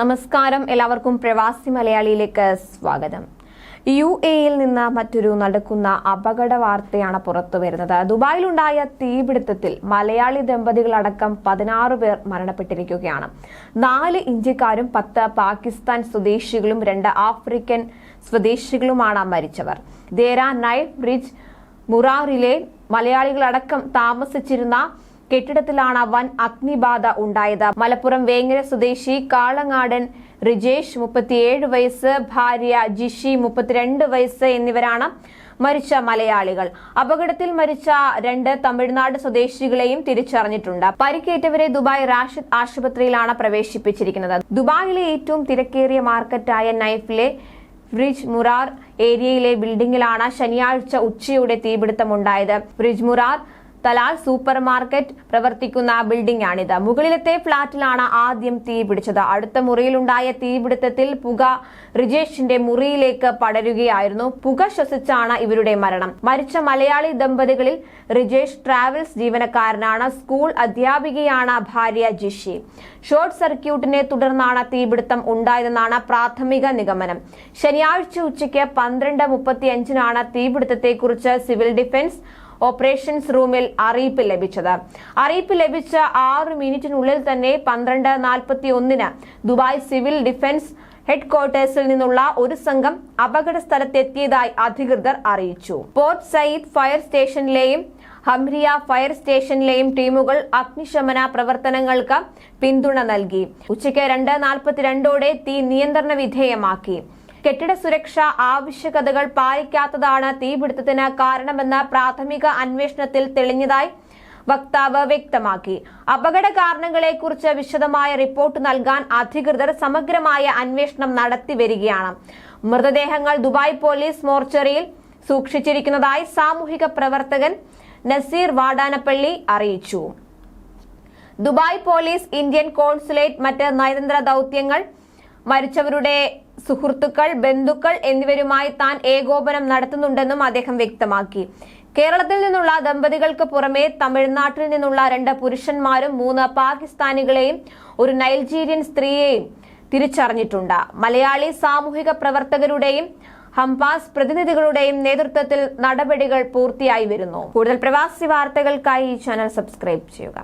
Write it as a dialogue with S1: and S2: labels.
S1: നമസ്കാരം. എല്ലാവർക്കും പ്രവാസി മലയാളിയിലേക്ക് സ്വാഗതം. യു എയിൽ നിന്ന് മറ്റൊരു നടക്കുന്ന അപകട വാർത്തയാണ് പുറത്തു വരുന്നത്. ദുബായിലുണ്ടായ തീപിടുത്തത്തിൽ മലയാളി ദമ്പതികളടക്കം പതിനാറ് പേർ മരണപ്പെട്ടിരിക്കുകയാണ്. നാല് ഇന്ത്യക്കാരും പത്ത് പാകിസ്ഥാൻ സ്വദേശികളും രണ്ട് ആഫ്രിക്കൻ സ്വദേശികളുമാണ് മരിച്ചവർ. ദേര നൈഫ് ബ്രിഡ്ജ് മുറാറിലെ മലയാളികളടക്കം താമസിച്ചിരുന്ന കെട്ടിടത്തിലാണ് വൻ അഗ്നിബാധ ഉണ്ടായത്. മലപ്പുറം വേങ്ങര സ്വദേശി കാളങ്ങാടൻ റിജേഷ് മുപ്പത്തിയേഴ് വയസ്സ് ഭാര്യ ജിഷി മുപ്പത്തിരണ്ട് വയസ്സ് എന്നിവരാണ് മരിച്ച മലയാളികൾ. അപകടത്തിൽ മരിച്ച രണ്ട് തമിഴ്നാട് സ്വദേശികളെയും തിരിച്ചറിഞ്ഞിട്ടുണ്ട്. പരിക്കേറ്റവരെ ദുബായ് റാഷിദ് ആശുപത്രിയിലാണ് പ്രവേശിപ്പിച്ചിരിക്കുന്നത്. ദുബായിലെ ഏറ്റവും തിരക്കേറിയ മാർക്കറ്റായ നൈഫിലെ ബ്രിജ് മുറാർ ഏരിയയിലെ ബിൽഡിംഗിലാണ് ശനിയാഴ്ച ഉച്ചയോടെ തീപിടുത്തമുണ്ടായത്. Brij Murar Talal super market പ്രവർത്തിക്കുന്ന ബിൽഡിംഗ് ആണിത് മുകളിലത്തെ ഫ്ളാറ്റിലാണ് ആദ്യം തീ പിടിച്ചത്. അടുത്ത മുറിയിലുണ്ടായ തീപിടുത്തത്തിൽ പുക റിജേഷിന്റെ മുറിയിലേക്ക് പടരുകയായിരുന്നു. പുക ശ്വസിച്ചാണ് ഇവരുടെ മരണം. മരിച്ച മലയാളി ദമ്പതികളിൽ റിജേഷ് ട്രാവൽസ് ജീവനക്കാരനാണ്. സ്കൂൾ അധ്യാപികയാണ് ഭാര്യ ജിഷി. ഷോർട്ട് സർക്യൂട്ടിനെ തുടർന്നാണ് തീപിടുത്തം ഉണ്ടായതെന്നാണ് പ്രാഥമിക നിഗമനം. ശനിയാഴ്ച ഉച്ചയ്ക്ക് പന്ത്രണ്ട് മുപ്പത്തിയഞ്ചിനാണ് തീപിടുത്തത്തെക്കുറിച്ച് സിവിൽ ഡിഫൻസ് ഓപ്പറേഷൻസ് റൂമിൽ അറിയിപ്പ് ലഭിച്ചത്. അറിയിപ്പ് ലഭിച്ച ആറ് മിനിറ്റിനുള്ളിൽ തന്നെ പന്ത്രണ്ട് നാൽപ്പത്തി ഒന്നിന് ദുബായ് സിവിൽ ഡിഫൻസ് ഹെഡ് ക്വാർട്ടേഴ്സിൽ നിന്നുള്ള ഒരു സംഘം അപകട സ്ഥലത്തെത്തിയതായി അധികൃതർ അറിയിച്ചു. പോർട്ട് സയ്യിദ് ഫയർ സ്റ്റേഷനിലെയും ഹംരിയ ഫയർ സ്റ്റേഷനിലെയും ടീമുകൾ അഗ്നിശമന പ്രവർത്തനങ്ങൾക്ക് പിന്തുണ നൽകി. ഉച്ചയ്ക്ക് രണ്ട് നാൽപ്പത്തിരണ്ടോടെ തീ നിയന്ത്രണ വിധേയമാക്കി. കെട്ടിട സുരക്ഷ ആവശ്യകതകൾ പാലിക്കാത്തതാണ് തീപിടുത്തത്തിന് കാരണമെന്ന് പ്രാഥമിക അന്വേഷണത്തിൽ തെളിഞ്ഞതായി വക്താവ് വ്യക്തമാക്കി. അപകട കാരണങ്ങളെക്കുറിച്ച് വിശദമായ റിപ്പോർട്ട് നൽകാൻ അധികൃതർ സമഗ്രമായ അന്വേഷണം നടത്തി വരികയാണ്. മൃതദേഹങ്ങൾ ദുബായ് പോലീസ് മോർച്ചറിയിൽ സൂക്ഷിച്ചിരിക്കുന്നതായി സാമൂഹിക പ്രവർത്തകൻ നസീർ വാടാനപ്പള്ളി അറിയിച്ചു. ദുബായ് പോലീസ് ഇന്ത്യൻ കോൺസുലേറ്റ് മറ്റ് നയതന്ത്ര ദൗത്യങ്ങൾ മരിച്ചവരുടെ സുഹൃത്തുക്കൾ ബന്ധുക്കൾ എന്നിവരുമായി താൻ ഏകോപനം നടത്തുന്നുണ്ടെന്നും അദ്ദേഹം വ്യക്തമാക്കി. കേരളത്തിൽ നിന്നുള്ള ദമ്പതികൾക്ക് പുറമെ തമിഴ്നാട്ടിൽ നിന്നുള്ള രണ്ട് പുരുഷന്മാരും മൂന്ന് പാകിസ്ഥാനികളെയും ഒരു നൈജീരിയൻ സ്ത്രീയെയും തിരിച്ചറിഞ്ഞിട്ടുണ്ട്. മലയാളി സാമൂഹിക പ്രവർത്തകരുടെയും ഹംപാസ് പ്രതിനിധികളുടെയും നേതൃത്വത്തിൽ നടപടികൾ പൂർത്തിയായി വരുന്നു. കൂടുതൽ പ്രവാസി വാർത്തകൾക്കായി ഈ ചാനൽ സബ്സ്ക്രൈബ് ചെയ്യുക.